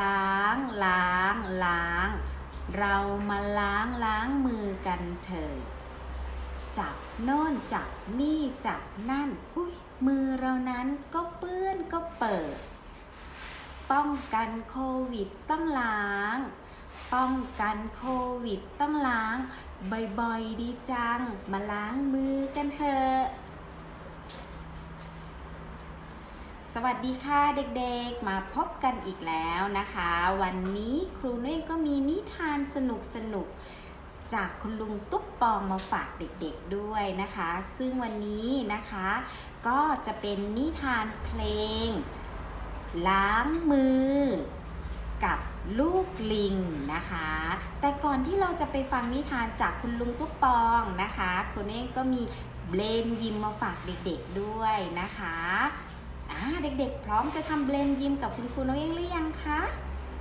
ล้างล้างล้าง เรามาล้างล้างมือกันเถอะจับโน่นจับนี่จับนั่น อุ้ยมือเรานั้นก็เปื้อนก็เปิด ป้องกันโควิดต้องล้าง ป้องกันโควิดต้องล้าง บ่อยๆดีจัง มาล้างมือกันเถอะ สวัสดีค่ะเด็กๆ มาพบกันอีกแล้วนะคะ วันนี้ครูนุ้ยก็มีนิทานสนุกๆจากคุณลุงตุ๊บปองมาฝากเด็กๆด้วยนะคะ ซึ่งวันนี้นะคะก็จะเป็นนิทานเพลง ล้างมือ กับลูกลิงนะคะ แต่ก่อนที่เราจะไปฟังนิทานจากคุณลุงตุ๊บปองนะคะคุณเองก็มีเบลนยิมมาฝากเด็กๆด้วยนะคะ อ่าเด็กๆ พร้อมจะทำเบลนยิมกับคุณครูน้องเองหรือยังคะ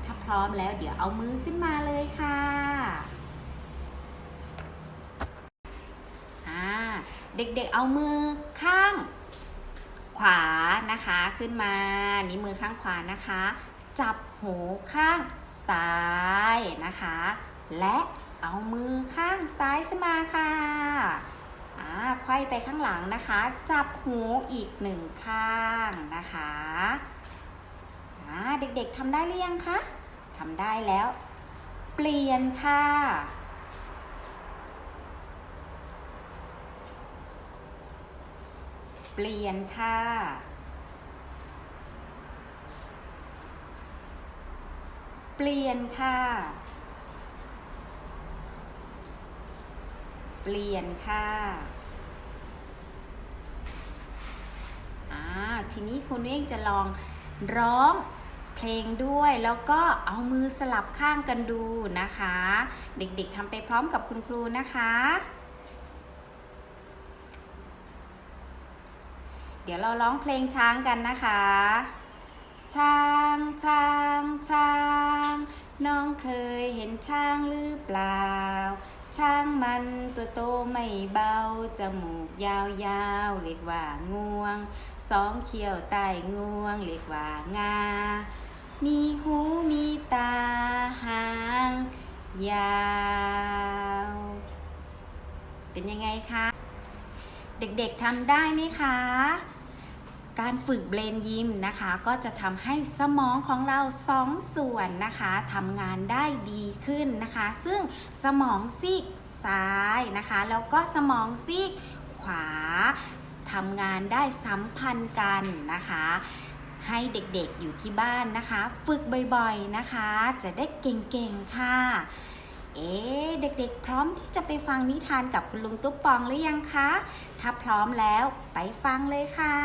ถ้าพร้อมแล้วเดี๋ยวเอามือขึ้นมาเลยค่ะอ่าเด็กๆเอามือข้างขวานะคะขึ้นมา นิ้วมือข้างขวานะคะ จับหูข้างซ้ายนะคะ และเอามือข้างซ้ายขึ้นมาค่ะ อ่าไขว้ไปข้างหลังนะคะ จับหูอีกหนึ่งข้างนะคะอ่าเด็กๆทำได้หรือยังคะทำได้แล้ว เปลี่ยนค่ะเปลี่ยนค่ะ เปลี่ยนค่ะ เปลี่ยนค่ะอ่าทีนี้คุณเองจะลองร้องเพลงด้วยแล้วก็เอามือสลับข้างกันดูนะคะ เด็กๆทำไปพร้อมกับคุณครูนะคะ เดี๋ยวเราร้องเพลงช้างกันนะคะ ช้างช้างช้าง น้องเคยเห็นช้างหรือเปล่า ช้างมันตัวโตไม่เบา จมูกยาวๆ เรียกว่างวง สองเขี้ยวใต้งวง เรียกว่างา มีหูมีตาหาง ยาว เป็นยังไงคะ เด็กๆทำได้ไหมคะ การฝึกเบรนยิมนะคะ ก็จะทำให้สมองของเราสองส่วนนะคะทำงานได้ดีขึ้นนะคะ ซึ่งสมองซีกซ้ายนะคะ แล้วก็สมองซีกขวาทำงานได้สัมพันธ์กันนะคะให้เด็กๆอยู่ที่บ้านนะคะ ฝึกบ่อยๆนะคะ จะได้เก่งๆค่ะ เอ๊เด็กๆ พร้อมที่จะไปฟังนิทานกับคุณลุงตุ๊บปองหรือยังคะ ถ้าพร้อมแล้วไปฟังเลยค่ะ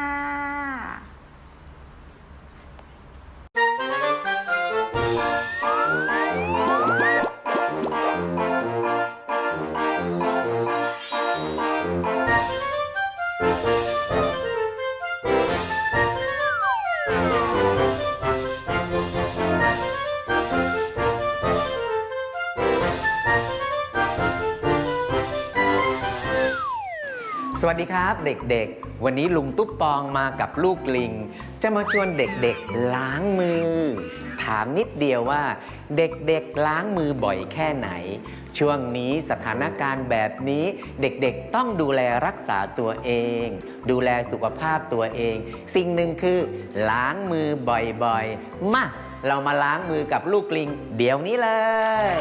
สวัสดีครับเด็กๆ วันนี้ลุงตุ๊บปองมากับลูกลิง จะมาชวนเด็กๆล้างมือ ถามนิดเดียวว่า เด็กๆล้างมือบ่อยแค่ไหน ช่วงนี้สถานการณ์แบบนี้ เด็กๆต้องดูแลรักษาตัวเอง ดูแลสุขภาพตัวเอง สิ่งหนึ่งคือ ล้างมือบ่อยๆ มา เรามาล้างมือกับลูกลิง เดี๋ยวนี้เลย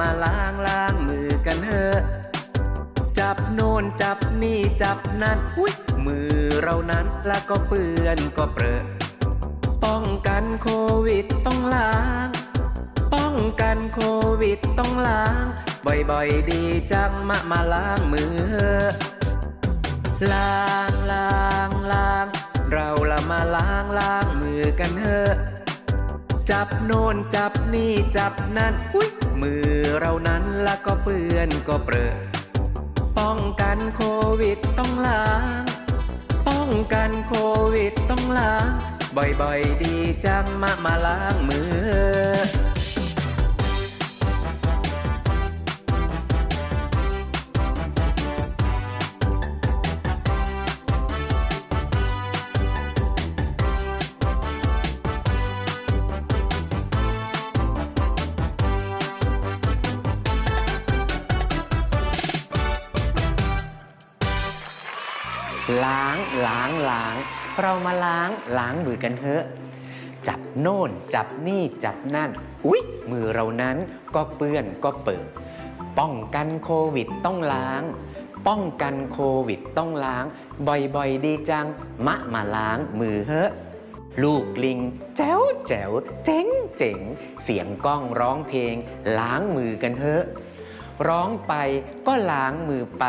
มาล้างล้างมือกันเถอะจับโน่นจับนี่จับนั่นอุ้ยมือเรานั้นแล้วก็เปื้อนก็เปรอะป้องกันโควิดต้องล้าง ป้องกันโควิดต้องล้าง บ่อยๆดีจังมามาล้างมือล้างล้างล้างเราละมาล้างล้างมือกันเถอะจับโน่นจับนี่จับนั่นอุ้ย มือเรานั้นแล้วก็เปื้อนก็เปรอะป้องกันโควิดต้องล้างป้องกันโควิดต้องล้างบ่อยๆดีจังมามาล้างมือ ล้างล้างล้าง เรามาล้างล้างมือกันเถอะ จับโน่น จับนี่จับนั่น อุ๊ย มือเรานั้นก็เปื้อนก็เปิด ป้องกันโควิดต้องล้าง ป้องกันโควิดต้องล้าง บ่อยๆ ดีจัง มะมาล้างมือเถอะลูกลิง แจ๋วแจ๋วเจ๋งเจ๋ง เสียงกล้องร้องเพลง ล้างมือกันเถอะ ร้องไปก็ล้างมือไป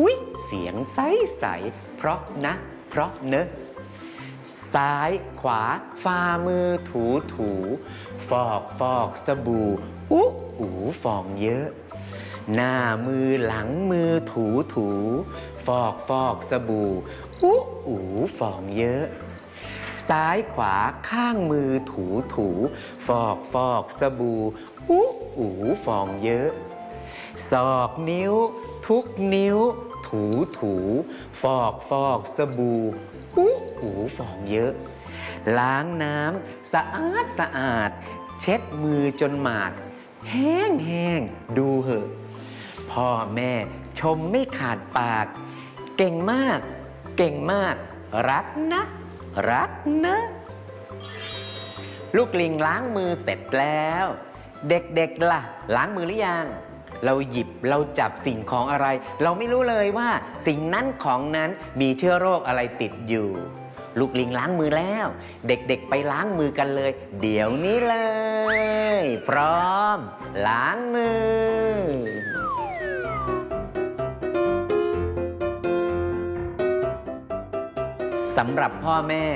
อุ๊ยเสียงใสใสเพราะนะ เพราะเนอะซ้ายขวาฝ่ามือถูถูฟอกฟอกสบู่อุ๊อูฟองเยอะ หน้ามือหลังมือถูถูฟอกฟอกสบู่อุ๊อูฟองเยอะ ซ้ายขวาข้างมือถูถูฟอกฟอกสบู่อุ๊อูฟองเยอะศอกนิ้ว ทุกนิ้ว ถูถูฟอกฟอกสบู่อู้หูฟองเยอะ ล้างน้ำสะอาดสะอาด เช็ดมือจนหมาด แห้งแห้งดูเหอะ พ่อแม่ชมไม่ขาดปาก เก่งมาก เก่งมาก รักนะ รักนะ ลูกลิงล้างมือเสร็จแล้ว เด็กๆล่ะ ล้างมือหรือยัง เราหยิบเราจับสิ่งของอะไร เราไม่รู้เลยว่าสิ่งนั้นของนั้นมีเชื้อโรคอะไรติดอยู่ ลูกลิงล้างมือแล้ว เด็กๆไปล้างมือกันเลย เดี๋ยวนี้เลย พร้อม ล้างมือสำหรับพ่อแม่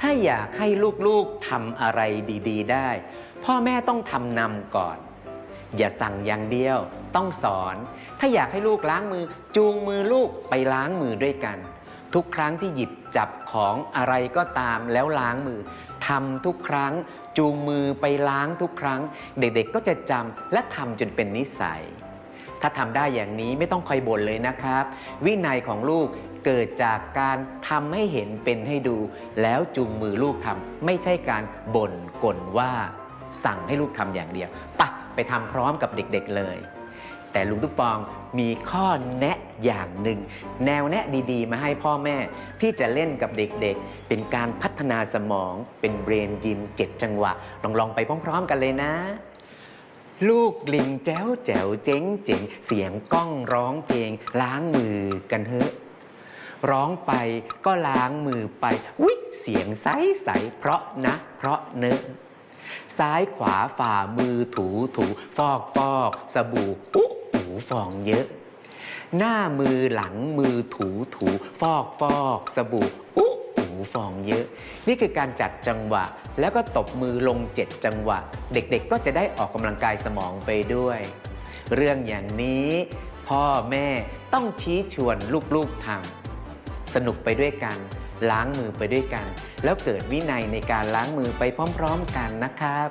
ถ้าอยากให้ลูกๆทำอะไรดี ๆ ได้ พ่อแม่ต้องทำนำก่อน อย่าสั่งอย่างเดียว ต้องสอน ถ้าอยากให้ลูกล้างมือ จูงมือลูกไปล้างมือด้วยกัน ทุกครั้งที่หยิบจับของอะไรก็ตามแล้วล้างมือทำทุกครั้ง จูงมือไปล้างทุกครั้ง เด็กๆก็จะจำและทำจนเป็นนิสัย ถ้าทำได้อย่างนี้ไม่ต้องคอยบ่นเลยนะครับ วินัยของลูกเกิดจากการทำให้เห็นเป็นให้ดู แล้วจูงมือลูกทำไม่ใช่การบ่นกลว่า สั่งให้ลูกทำอย่างเดียวไปะไปทำพร้อมกับเด็กๆเลย แต่ลุงตุ๊กปองมีข้อแนะอย่างหนึ่ง แนวแนะดีๆ มาให้พ่อแม่ที่จะเล่นกับเด็กๆ เป็นการพัฒนาสมองเป็นเบรนยิมเจ็ดจังหวะ ลองลองๆไปพร้อมๆกันเลยนะ ลูกลิงแจ๋วแจ๋วเจ๋งเจ๋งเสียงก้องร้องเพลง ล้างมือกันเถอร้องไปก็ล้างมือไปวิเสียงใสใสเพราะนะ เพราะเนื้อซ้ายขวาฝ่ามือถูถูฟอกฟอกสบู่อุ๊ ฟองเยอะ หน้ามือหลังมือถูถูฟอกฟอกสบู่อุ๊หูฟองเยอะ นี่คือการจัดจังหวะ แล้วก็ตบมือลงเจ็ดจังหวะ เด็กๆก็จะได้ออกกำลังกายสมองไปด้วย เรื่องอย่างนี้ พ่อแม่ต้องชี้ชวนลูกๆทำสนุกไปด้วยกัน ล้างมือไปด้วยกัน แล้วเกิดวินัยในการล้างมือไปพร้อม ๆ กันนะครับ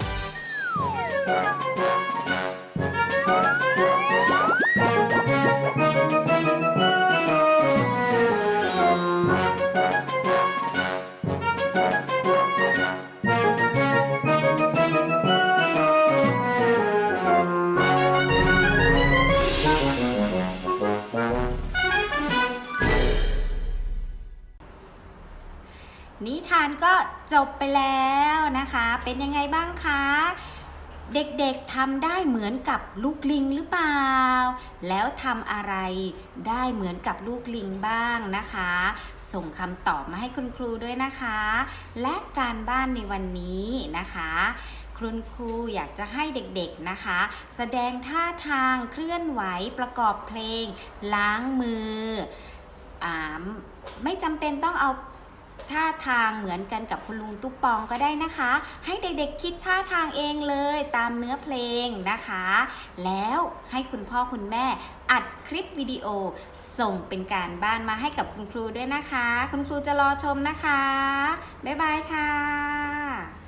นิทานก็จบไปแล้วนะคะ เป็นยังไงบ้างคะ เด็กๆทำได้เหมือนกับลูกลิงหรือเปล่า แล้วทำอะไรได้เหมือนกับลูกลิงบ้างนะคะ ส่งคำตอบมาให้คุณครูด้วยนะคะ และการบ้านในวันนี้นะคะคุณครูอยากจะให้เด็กๆนะคะ แสดงท่าทางเคลื่อนไหวประกอบเพลง ล้างมืออาไม่จำเป็นต้องเอา ท่าทางเหมือนกันกับคุณลุงตุ๊กปองก็ได้นะคะ ให้เด็กๆคิดท่าทางเองเลยตามเนื้อเพลงนะคะ แล้วให้คุณพ่อคุณแม่อัดคลิปวิดีโอ ส่งเป็นการบ้านมาให้กับคุณครูด้วยนะคะ คุณครูจะรอชมนะคะ บ๊ายบายค่ะ